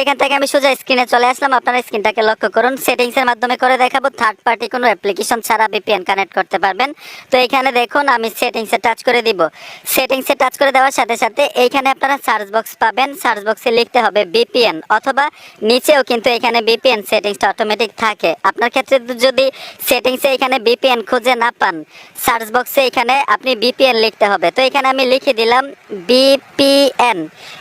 check থেকে আমি সোজা স্ক্রিনে চলে আসলাম। আপনারা স্ক্রিনটাকে লক্ষ্য করুন। সেটিংস এর মাধ্যমে করে দেখাবো। থার্ড পার্টি কোনো অ্যাপ্লিকেশন ছাড়া ভিপিএন কানেক্ট করতে পারবেন। তো এখানে দেখুন, আমি সেটিংসে টাচ করে দিব। সেটিংসে টাচ করে দেওয়ার সাথে সাথে এইখানে আপনারা সার্চ বক্স পাবেন। সার্চ বক্সে লিখতে হবে ভিপিএন অথবা নিচেও কিন্তু এখানে ভিপিএন সেটিংসটা অটোমেটিক থাকে। আপনার ক্ষেত্রে যদি সেটিংসে এখানে ভিপিএন খুঁজে না পান সার্চ বক্সে এখানে আপনি ভিপিএন লিখতে হবে। তো এখানে আমি লিখে দিলাম বিপিএন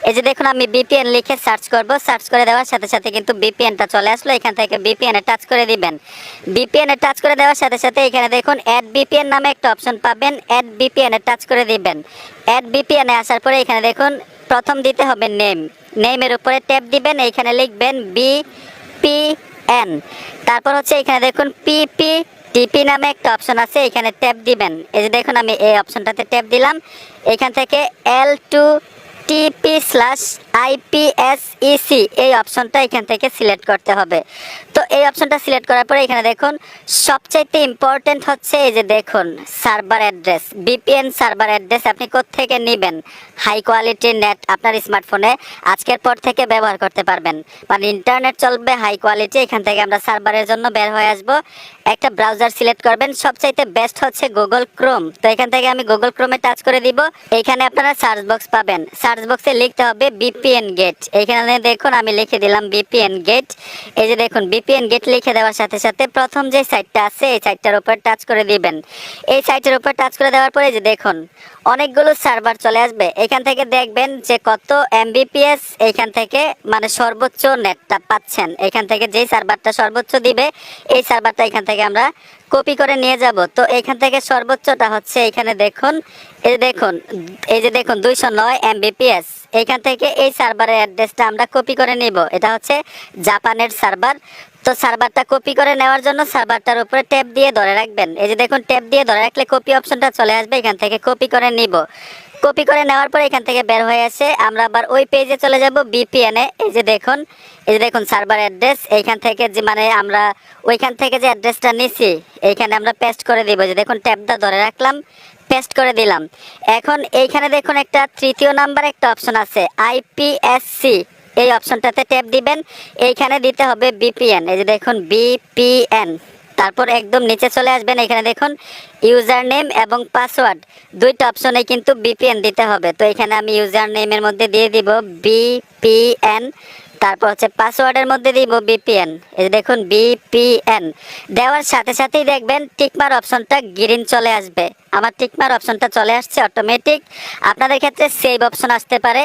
এই যে দেখুন, আমি বিপিএন লিখে সার্চ করব। সার্চ করে দেওয়ার সাথে সাথে কিন্তু বিপিএনটা চলে আসলো, এখান থেকে বিপিএন টাচ করে দিবেন। বিপিএন টাচ করে দেওয়ার সাথে সাথে এখানে দেখুন অ্যাড বিপিএন নামে একটা অপশন পাবেন অ্যাড বিপিএন টাচ করে দিবেন। অ্যাড বিপিএন আসার পরে এখানে দেখুন প্রথম দিতে হবে নেম নেমের উপরে ট্যাপ দিবেন, এইখানে লিখবেন বি পি এন তারপর হচ্ছে এখানে দেখুন পিপি টিপি নামে একটা অপশন আছে, এখানে ট্যাপ দিবেন। এই যে দেখুন আমি এই অপশনটাতে ট্যাপ দিলাম। এখান থেকে এল টু টিপি স্ল্যাশ আইপিএসইসি এই অপশনটা এখান থেকে সিলেক্ট করতে হবে। তো এই অপশনটা সিলেক্ট করার পরে এখানে দেখুন, সবচাইতে ইম্পর্টেন্ট হচ্ছে এই যে দেখুন server address VPN server address আপনি থেকে নেবেন? হাই কোয়ালিটির নেট আপনার স্মার্টফোনে আজকের পর থেকে ব্যবহার করতে পারবেন। মানে ইন্টারনেট চলবে হাই কোয়ালিটি এখান থেকে আমরা সার্ভারের জন্য বের হয়ে আসব। একটা ব্রাউজার সিলেক্ট করবেন, সবচাইতে বেস্ট হচ্ছে গুগল ক্রোম তো এখান থেকে আমি গুগল ক্রোমে টাচ করে দিব। এখানে আপনারা সার্চ বক্স পাবেন। সার্চ বক্সে লিখতে হবে বিপিএন গেট এখানে দেখুন আমি লিখে দিলাম বিপিএন গেট এই যে দেখুন বিপিএন গেট লিখে দেওয়ার সাথে সাথে প্রথম যে সাইটটা আছে, এই সাইটটার উপর টাচ করে দিবেন। এই সাইটের উপর টাচ করে দেওয়ার পরে যে দেখুন, অনেকগুলো সার্ভার চলে আসবে। এখান থেকে দেখবেন যে কত এমবিপিএস এখান থেকে মানে সর্বোচ্চ নেটটা পাচ্ছেন। এখান থেকে যেই সার্ভারটা সর্বোচ্চ দিবে, এই সার্ভারটা এখান থেকে আমরা কপি করে নিয়ে যাব। তো এখান থেকে সর্বোচ্চটা হচ্ছে এখানে দেখুন, এই দেখুন, এই যে দেখুন, দুইশো নয় এমবিপিএস এখান থেকে এই সার্ভারের অ্যাড্রেসটা আমরা কপি করে নিব। এটা হচ্ছে জাপানের সার্ভার। তো সার্ভারটা কপি করে নেওয়ার জন্য সার্ভারটার উপরে ট্যাপ দিয়ে ধরে রাখবেন। এই যে দেখুন ট্যাপ দিয়ে ধরে রাখলে কপি অপশনটা চলে আসবে। এখান থেকে কপি করে নিব। কপি করে নেওয়ার পরে এখান থেকে বের হয়ে আসে আমরা আবার ওই পেজে চলে যাব বিপিএন এ। এই যে দেখুন, এই যে দেখুন সার্ভার অ্যাড্রেস এইখান থেকে যে মানে আমরা ওইখান থেকে যে অ্যাড্রেসটা নিছি, এইখানে আমরা পেস্ট করে দিব। যে দেখুন ট্যাপটা ধরে রাখলাম পেস্ট করে দিলাম। এখন এইখানে দেখুন একটা তৃতীয় নাম্বার একটা অপশন আছে আইপিএসসি এই অপশনটাতে ট্যাপ দিবেন। এইখানে দিতে হবে বিপিএন এই যে দেখুন বিপিএন তারপর একদম নিচে চলে আসবেন। এখানে দেখুন ইউজার নেম এবং পাসওয়ার্ড দুইটা অপশনে কিন্তু বিপিএন দিতে হবে। তো এখানে আমি ইউজার নেমের মধ্যে দিয়ে দিব বিপিএন তারপর হচ্ছে পাসওয়ার্ডের মধ্যে দিব বিপিএন এই দেখুন বিপিএন দেওয়ার সাথে সাথেই দেখবেন টিকমার অপশনটা গ্রিন চলে আসবে। আমার টিকমার অপশনটা চলে আসছে অটোমেটিক আপনাদের ক্ষেত্রে সেভ অপশন আসতে পারে।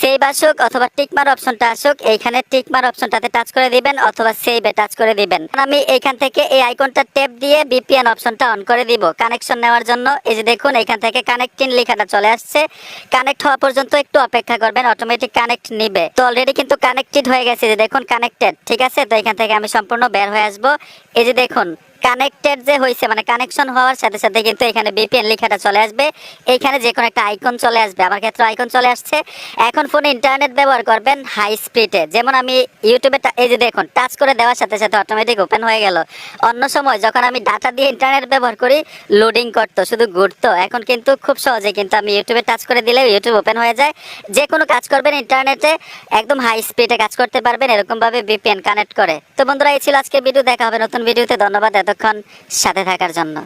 সেভ আসুক অথবা টিকমার অপশনটা আসুক, এইখানে টিকমার অপশনটাতে টাচ করে দিবেন অথবা সেভে টাচ করে দিবেন। আমি এইখান থেকে এই আইকনটা টেপ দিয়ে বিপিএন অপশনটা অন করে দিব কানেকশন নেওয়ার জন্য। এই যে দেখুন এখান থেকে কানেক্টিং লেখাটা চলে আসছে। কানেক্ট হওয়া পর্যন্ত একটু অপেক্ষা করবেন অটোমেটিক কানেক্ট নিবে। তো অলরেডি কিন্তু কানেক্টেড হয়ে গেছে যে দেখুন কানেক্টেড ঠিক আছে? তো এখান থেকে আমি সম্পূর্ণ বের হয়ে আসব। এই যে দেখুন কানেক্টেড যে হয়েছে মানে কানেকশন হওয়ার সাথে সাথে কিন্তু এখানে বিপিএন লেখাটা চলে আসবে। এইখানে যে কোনো একটা আইকন চলে আসবে। আমার ক্ষেত্রে আইকন চলে আসছে। এখন ফোনে ইন্টারনেট ব্যবহার করবেন হাই স্পিডে যেমন আমি ইউটিউবে এই যে দেখুন টাচ করে দেওয়ার সাথে সাথে অটোমেটিক ওপেন হয়ে গেল। অন্য সময় যখন আমি ডাটা দিয়ে ইন্টারনেট ব্যবহার করি লোডিং করতো, শুধু ঘুরতো। এখন কিন্তু খুব সহজে কিন্তু আমি ইউটিউবে টাচ করে দিলে ইউটিউব ওপেন হয়ে যায়। যে কোনো কাজ করবেন ইন্টারনেটে একদম হাই স্পিডে কাজ করতে পারবেন। এরকমভাবে বিপিএন কানেক্ট করে। তো বন্ধুরা, এই ছিল আজকে ভিডিও দেখা হবে নতুন ভিডিওতে ধন্যবাদ এতক্ষণ সাথে থাকার জন্য।